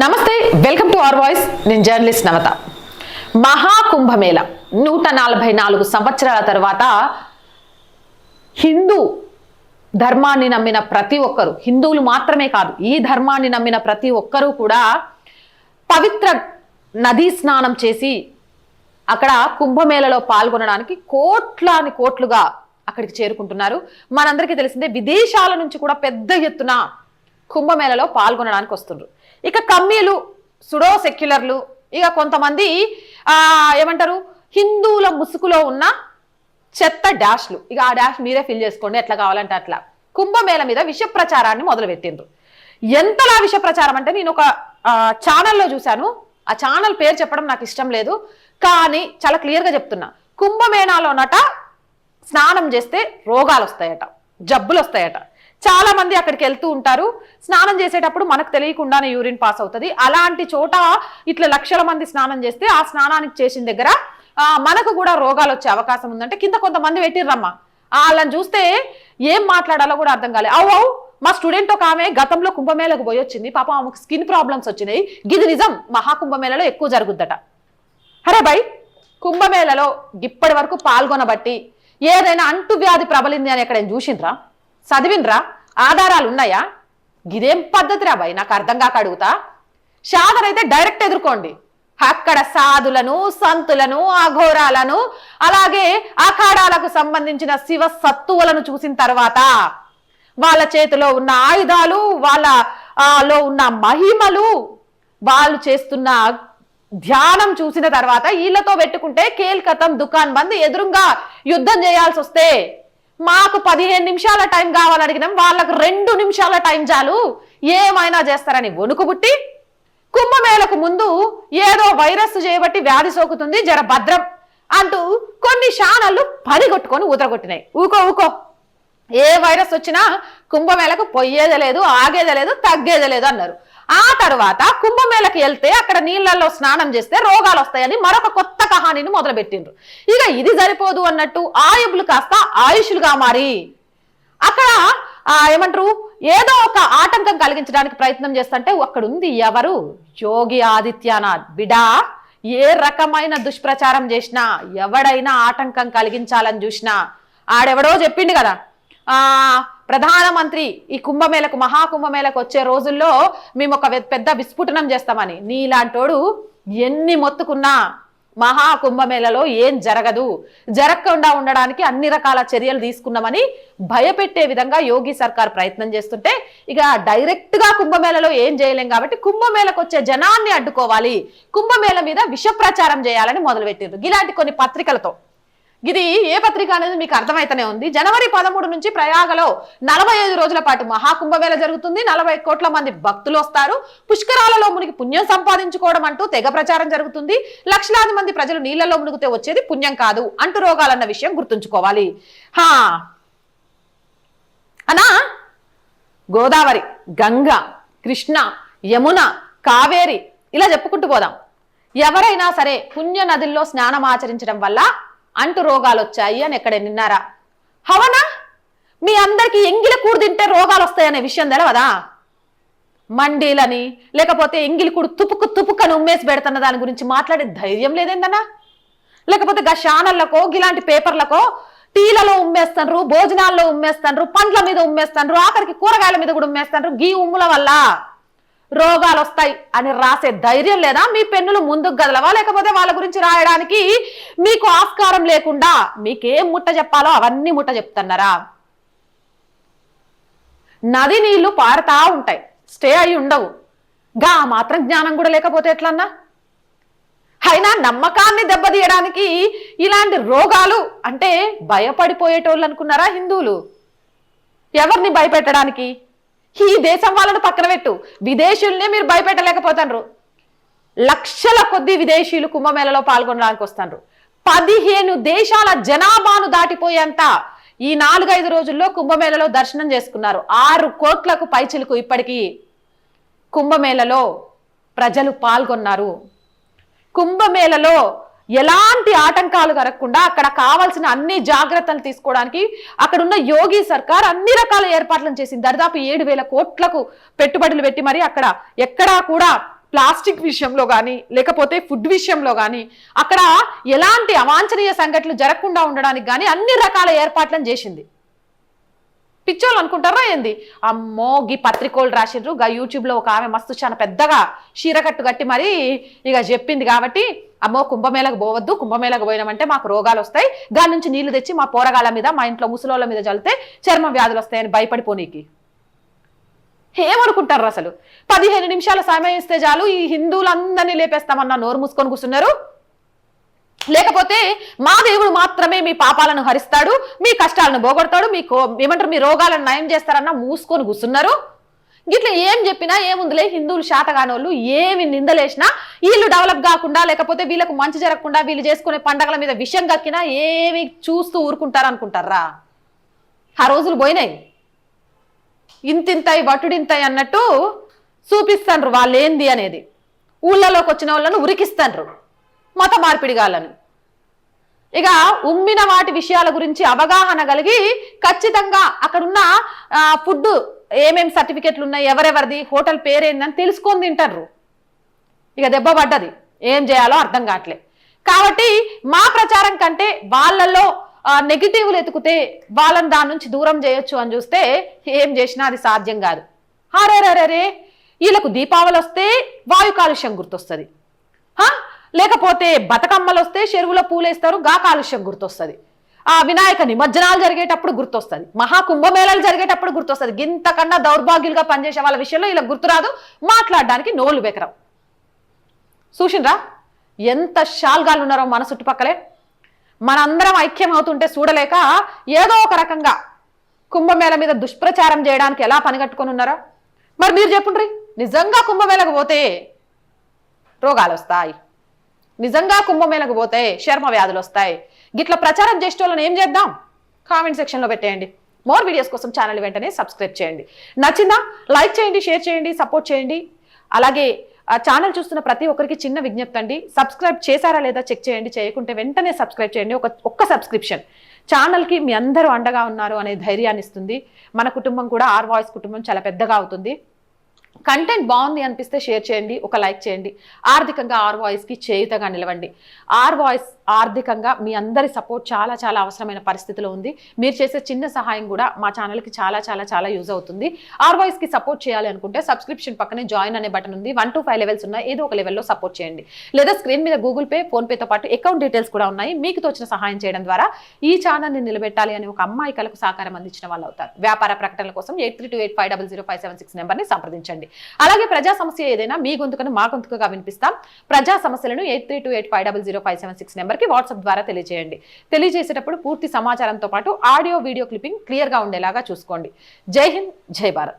నమస్తే welcome to hour voice. నేను journalist Navatha. Mahakumbh Mela. నూట నలభై నాలుగు సంవత్సరాల తర్వాత హిందూ ధర్మాన్ని నమ్మిన ప్రతి ఒక్కరు హిందువులు మాత్రమే కాదు ఈ ధర్మాన్ని నమ్మిన ప్రతి ఒక్కరూ కూడా పవిత్ర నదీ స్నానం చేసి అక్కడ కుంభమేళలో పాల్గొనడానికి కోట్లాని కోట్లుగా అక్కడికి చేరుకుంటున్నారు. మనందరికీ తెలిసిందే విదేశాల నుంచి కూడా పెద్ద ఎత్తున కుంభమేళలో పాల్గొనడానికి వస్తుండ్రు. ఇక కమ్మీలు సుడో సెక్యులర్లు ఇక కొంతమంది ఏమంటారు హిందువుల ముసుగులో ఉన్న చెత్త డాష్లు. ఇక ఆ డాష్ మీరే ఫిల్ చేసుకోండి ఎట్లా కావాలంటే అట్లా. కుంభమేళ మీద విష ప్రచారాన్ని మొదలుపెట్టిండ్రు. ఎంతలా విష ప్రచారం అంటే నేను ఒక ఛానల్లో చూశాను. ఆ ఛానల్ పేరు చెప్పడం నాకు ఇష్టం లేదు. కానీ చాలా క్లియర్గా చెప్తున్నా. కుంభమేళాలోనట స్నానం చేస్తే రోగాలు వస్తాయట జబ్బులు వస్తాయట చాలా మంది అక్కడికి వెళ్తూ ఉంటారు. స్నానం చేసేటప్పుడు మనకు తెలియకుండానే యూరిన్ పాస్ అవుతుంది. అలాంటి చోట ఇట్లా లక్షల మంది స్నానం చేస్తే ఆ స్నానానికి చేసిన దగ్గర మనకు కూడా రోగాలు వచ్చే అవకాశం ఉందంటే కింద కొంతమంది పెట్టిర్రమ్మా. వాళ్ళని చూస్తే ఏం మాట్లాడాలో కూడా అర్థం కాలేదు అవు అవు మా స్టూడెంట్ ఒక ఆమె గతంలో కుంభమేళకు పోయి వచ్చింది. పాప ఆమెకు స్కిన్ ప్రాబ్లమ్స్ వచ్చినాయి. గిది నిజం మహాకుంభమేళలో ఎక్కువ జరుగుద్దట. అరే బై కుంభమేళలో ఇప్పటి వరకు పాల్గొనబట్టి ఏదైనా అంటువ్యాధి ప్రబలింది అని ఎక్కడ చూసిండ్రా? చదివినరా? ఆధారాలు ఉన్నాయా గిదేం పద్ధతిరా రాబాయి నాకు అర్థం కాక అడుగుతా. షాదర్ అయితే డైరెక్ట్ ఎదుర్కోండి. అక్కడ సాధులను సంతులను అఘోరాలను అలాగే అఖాడాలకు సంబంధించిన శివ సత్తువులను చూసిన తర్వాత వాళ్ళ చేతిలో ఉన్న ఆయుధాలు వాళ్ళ లో ఉన్న మహిమలు వాళ్ళు చేస్తున్న ధ్యానం చూసిన తర్వాత వీళ్ళతో పెట్టుకుంటే కేల్కతం దుకాన్ బంద్ ఎదురుగా యుద్ధం చేయాల్సి వస్తే మాకు పదిహేను నిమిషాల టైం కావాలని అడిగినాం. వాళ్ళకు రెండు నిమిషాల టైం చాలు. ఏమైనా చేస్తారని వణుకు పుట్టి కుంభమేళకు ముందు ఏదో వైరస్ చేయబట్టి వ్యాధి సోకుతుంది జర భద్రం అంటూ కొన్ని శానళ్ళు పనిగొట్టుకొని ఊతరగొట్టినాయి ఊకో ఊకో. ఏ వైరస్ వచ్చినా కుంభమేళకు పొయ్యేదే లేదు ఆగేదే లేదు తగ్గేదే లేదు అన్నారు. ఆ తర్వాత కుంభమేళకి వెళ్తే అక్కడ నీళ్ళలో స్నానం చేస్తే రోగాలు వస్తాయని మరొక కొత్త కహానీని మొదలుపెట్టిండ్రు. ఇక ఇది సరిపోదు అన్నట్టు ఆయుబులు కాస్త ఆయుషులుగా మారి అక్కడ ఏమంటారు ఏదో ఒక ఆటంకం కలిగించడానికి ప్రయత్నం చేస్తుంటే అక్కడ ఉంది ఎవరు? యోగి ఆదిత్యనాథ్. బిడా ఏ రకమైన దుష్ప్రచారం చేసినా ఎవడైనా ఆటంకం కలిగించాలని చూసినా ఆడెవడో చెప్పిండు కదా. ప్రధానమంత్రి ఈ కుంభమేళకు మహాకుంభమేళకు వచ్చే రోజుల్లో మేము ఒక పెద్ద విస్ఫుటనం చేస్తామని. నీలాంటోడు ఎన్ని మొత్తుకున్నా మహాకుంభమేళలో ఏం జరగదు. జరగకుండా ఉండడానికి అన్ని రకాల చర్యలు తీసుకున్నామని భయపెట్టే విధంగా యోగి సర్కార్ ప్రయత్నం చేస్తుంటే ఇక డైరెక్ట్గా కుంభమేళలో ఏం చేయలేం కాబట్టి కుంభమేళకు వచ్చే జనాన్ని అడ్డుకోవాలి. కుంభమేళ మీద విష ప్రచారం చేయాలని మొదలుపెట్టారు ఇలాంటి కొన్ని పత్రికలతో. ఇది ఏ పత్రిక అనేది మీకు అర్థమైతేనే ఉంది? జనవరి పదమూడు నుంచి ప్రయాగలో నలభై ఐదు రోజుల పాటు మహాకుంభమేళ జరుగుతుంది. నలభై కోట్ల మంది భక్తులు వస్తారు. పుష్కరాలలో మునిగి పుణ్యం సంపాదించుకోవడం అంటూ తెగ ప్రచారం జరుగుతుంది. లక్షలాది మంది ప్రజలు నీళ్ళలో మునిగితే వచ్చేది పుణ్యం కాదు అంటు రోగాలన్న విషయం గుర్తుంచుకోవాలి. హా. అనా గోదావరి గంగ కృష్ణ యమున కావేరి ఇలా చెప్పుకుంటూ పోదాం. ఎవరైనా సరే పుణ్య నదుల్లో స్నానం ఆచరించడం వల్ల అంటు రోగాలు వచ్చాయి అని ఎక్కడ నిన్నారా హవనా? మీ అందరికి ఎంగిలి కూడు తింటే రోగాలు వస్తాయనే విషయం తెలవదా? మండీలని లేకపోతే ఎంగిలి కూడు తుపుకు తుపుకని ఉమ్మేసి పెడుతున్న దాని గురించి మాట్లాడే ధైర్యం లేదేందన్నా? లేకపోతే గా ఛానళ్ళకో ఇలాంటి పేపర్లకో టీలలో ఉమ్మేస్తారు భోజనాల్లో ఉమ్మేస్తారు పండ్ల మీద ఉమ్మేస్తారు ఆఖరికి కూరగాయల మీద కూడా ఉమ్మేస్తారు గీ ఉమ్ముల వల్ల రోగాలు వస్తాయి అని రాసే ధైర్యం లేదా? మీ పెన్నులు ముందుకు గదలవా? లేకపోతే వాళ్ళ గురించి రాయడానికి మీకు ఆస్కారం లేకుండా మీకేం ముట్ట చెప్పాలో అవన్నీ ముట్ట చెప్తున్నారా? నది నీళ్ళు పారుతా ఉంటాయి. స్టే అయి ఉండవు. గా మాత్రం జ్ఞానం కూడా లేకపోతే ఎట్లన్నా? అయినా నమ్మకాన్ని దెబ్బతీయడానికి ఇలాంటి రోగాలు అంటే భయపడిపోయేటోళ్ళు అనుకున్నారా హిందువులు? ఎవరిని భయపెట్టడానికి? ఈ దేశం వాళ్ళను పక్కన పెట్టు. విదేశీయుల్నే మీరు భయపెట్టలేకపోతారు లక్షల కొద్ది విదేశీయులు కుంభమేళలో పాల్గొనడానికి వస్తారు పదిహేను దేశాల జనాభాను దాటిపోయేంత ఈ నాలుగైదు రోజుల్లో కుంభమేళలో దర్శనం చేసుకున్నారు. ఆరు కోట్లకు పైచిలకు ఇప్పటికీ కుంభమేళలో ప్రజలు పాల్గొన్నారు. కుంభమేళలో ఎలాంటి ఆటంకాలు కలగకుండా అక్కడ కావాల్సిన అన్ని జాగ్రత్తలు తీసుకోవడానికి అక్కడున్న యోగి సర్కార్ అన్ని రకాల ఏర్పాట్లను చేసింది. దరిదాపు ఏడు వేల కోట్లకు పెట్టుబడులు పెట్టి మరి అక్కడ ఎక్కడా కూడా ప్లాస్టిక్ విషయంలో కానీ లేకపోతే ఫుడ్ విషయంలో కానీ అక్కడ ఎలాంటి అవాంఛనీయ సంఘటనలు జరగకుండా ఉండడానికి కానీ అన్ని రకాల ఏర్పాట్లను చేసింది. పిచ్చోళ్ళు అనుకుంటారా ఏంది? అమ్మో గీ పత్రికోళ్ళు రాసిండ్రు గా యూట్యూబ్లో ఒక ఆమె మస్తు చాలా పెద్దగా చీరకట్టు కట్టి మరీ ఇక చెప్పింది కాబట్టి అమ్మో కుంభమేళకు పోవద్దు కుంభమేళకు పోయినామంటే మాకు రోగాలు వస్తాయి దాని నుంచి నీళ్ళు తెచ్చి మా పోరగాళ్ళ మీద మా ఇంట్లో ముసలోళ్ళ మీద చల్లితే చర్మ వ్యాధులు వస్తాయని భయపడిపోనీకి. ఏమనుకుంటారు అసలు? పదిహేను నిమిషాల సమయం ఇస్తే చాలు ఈ హిందువులందరినీ లేపేస్తామన్న నోరు మూసుకొని కూర్చున్నారు. లేకపోతే మా దేవుడు మాత్రమే మీ పాపాలను హరిస్తాడు మీ కష్టాలను పోగొడతాడు మీ ఏమంటారు మీ రోగాలను నయం చేస్తారన్న మూసుకొని కూర్చున్నారు. ఇట్లా ఏం చెప్పినా ఏముందిలే హిందువులు శాతగానోళ్ళు ఏమి నిందలేసినా వీళ్ళు డెవలప్ కాకుండా లేకపోతే వీళ్ళకు మంచి జరగకుండా వీళ్ళు చేసుకునే పండగల మీద విషయం కక్కినా ఏమి చూస్తూ ఊరుకుంటారు అనుకుంటారా ఆ రోజులు పోయినాయి. ఇంతింతాయి వటుడింతాయి అన్నట్టు చూపిస్తాండ్రు వాళ్ళు ఏంది అనేది. ఊళ్ళలోకి వచ్చిన వాళ్ళను ఉరికిస్తాండ్రు మత మార్పిడి గాలని ఇక ఉమ్మిన వాటి విషయాల గురించి అవగాహన కలిగి ఖచ్చితంగా అక్కడున్న ఫుడ్ ఏమేం సర్టిఫికెట్లు ఉన్నాయి ఎవరెవరిది హోటల్ పేరేందని తెలుసుకొని తింటారు ఇక దెబ్బ పడ్డది. ఏం చేయాలో అర్థం కావట్లే. కాబట్టి మా ప్రచారం కంటే వాళ్ళల్లో నెగిటివ్లు ఎతుకుతే వాళ్ళని దాని నుంచి దూరం చేయొచ్చు అని చూస్తే ఏం చేసినా అది సాధ్యం కాదు. అరేరేరే వీళ్ళకు దీపావళి వస్తే వాయు కాలుష్యం గుర్తొస్తుంది. లేకపోతే బతుకమ్మలు వస్తే చెరువులో పూలేస్తారు గా కాలుష్యం గుర్తొస్తుంది. ఆ వినాయక నిమజ్జనాలు జరిగేటప్పుడు గుర్తొస్తుంది. మహాకుంభమేళాలు జరిగేటప్పుడు గుర్తొస్తుంది. గింతకన్నా దౌర్భాగ్యులుగా పనిచేసే వాళ్ళ విషయంలో ఇలా గుర్తురాదు. మాట్లాడడానికి నోళ్ళు బెకరం. చూసిండ్రా? ఎంత షాల్గాలు ఉన్నారో మన చుట్టుపక్కలే. మనందరం ఐక్యం అవుతుంటే చూడలేక ఏదో ఒక రకంగా కుంభమేళ మీద దుష్ప్రచారం చేయడానికి ఎలా పనిగట్టుకొని ఉన్నారో? మరి మీరు చెప్పుండ్రి నిజంగా కుంభమేళకు పోతే రోగాలు వస్తాయి. నిజంగా కుంభమేళకు పోతే చర్మ వ్యాధులు వస్తాయి. గిట్ల ప్రచారం చేసే ఏం చేద్దాం? కామెంట్ సెక్షన్లో పెట్టేయండి. మోర్ వీడియోస్ కోసం ఛానల్ వెంటనే సబ్స్క్రైబ్ చేయండి. నచ్చిందా? లైక్ చేయండి షేర్ చేయండి సపోర్ట్ చేయండి. అలాగే ఆ ఛానల్ చూస్తున్న ప్రతి ఒక్కరికి చిన్న విజ్ఞప్తి అండి. సబ్స్క్రైబ్ చేశారా లేదా చెక్ చేయండి. చేయకుంటే వెంటనే సబ్స్క్రైబ్ చేయండి. ఒక ఒక్క సబ్స్క్రిప్షన్. ఛానల్కి మీ అందరూ అండగా ఉన్నారు అనే ధైర్యాన్ని ఇస్తుంది. మన కుటుంబం కూడా ఆర్ వాయిస్ కుటుంబం చాలా పెద్దగా అవుతుంది. కంటెంట్ బాగుంది అనిపిస్తే షేర్ చేయండి. ఒక లైక్ చేయండి. ఆర్థికంగా ఆర్ వాయిస్కి చేయుతగా నిలవండి. ఆర్ వాయిస్ ఆర్థికంగా మీ అందరి సపోర్ట్ చాలా చాలా అవసరమైన పరిస్థితిలో ఉంది. మీరు చేసే చిన్న సహాయం కూడా మా ఛానల్కి చాలా చాలా చాలా యూజ్ అవుతుంది. ఆర్వాయిస్కి సపోర్ట్ చేయాలి అనుకుంటే సబ్స్క్రిప్షన్ పక్కనే జాయిన్ అనే బటన్ ఉంది. వన్ టు ఫైవ్ లెవెల్స్ ఉన్నాయి. ఏదో ఒక లెవెల్లో సపోర్ట్ చేయండి. లేదా స్క్రీన్ మీద గూగుల్ పే ఫోన్పేతో పాటు అకౌంట్ డీటెయిల్స్ కూడా ఉన్నాయి. మీకు తోచిన సహాయం చేయడం ద్వారా ఈ ఛానల్ని నిలబెట్టాలి అని ఒక అమ్మాయి కలకు సహకారం అందించిన వాళ్ళు అవుతారు. వ్యాపార ప్రకటనల కోసం eight three two eight five double zero five seven six నెంబర్ని సంప్రదించండి. అలాగే ప్రజా సమస్య ఏదైనా మీ గొంతుకను మా గొంతుకగా వినిపిస్తాం. ప్రజా సమస్యలను eight three two eight five double zero five seven six నెంబర్కి వాట్సాప్ ద్వారా తెలియజేయండి. తెలియజేసేటప్పుడు పూర్తి సమాచారంతో పాటు ఆడియో వీడియో క్లిప్పింగ్ క్లియర్గా ఉండేలాగా చూసుకోండి. జై హింద్ జై భారత్.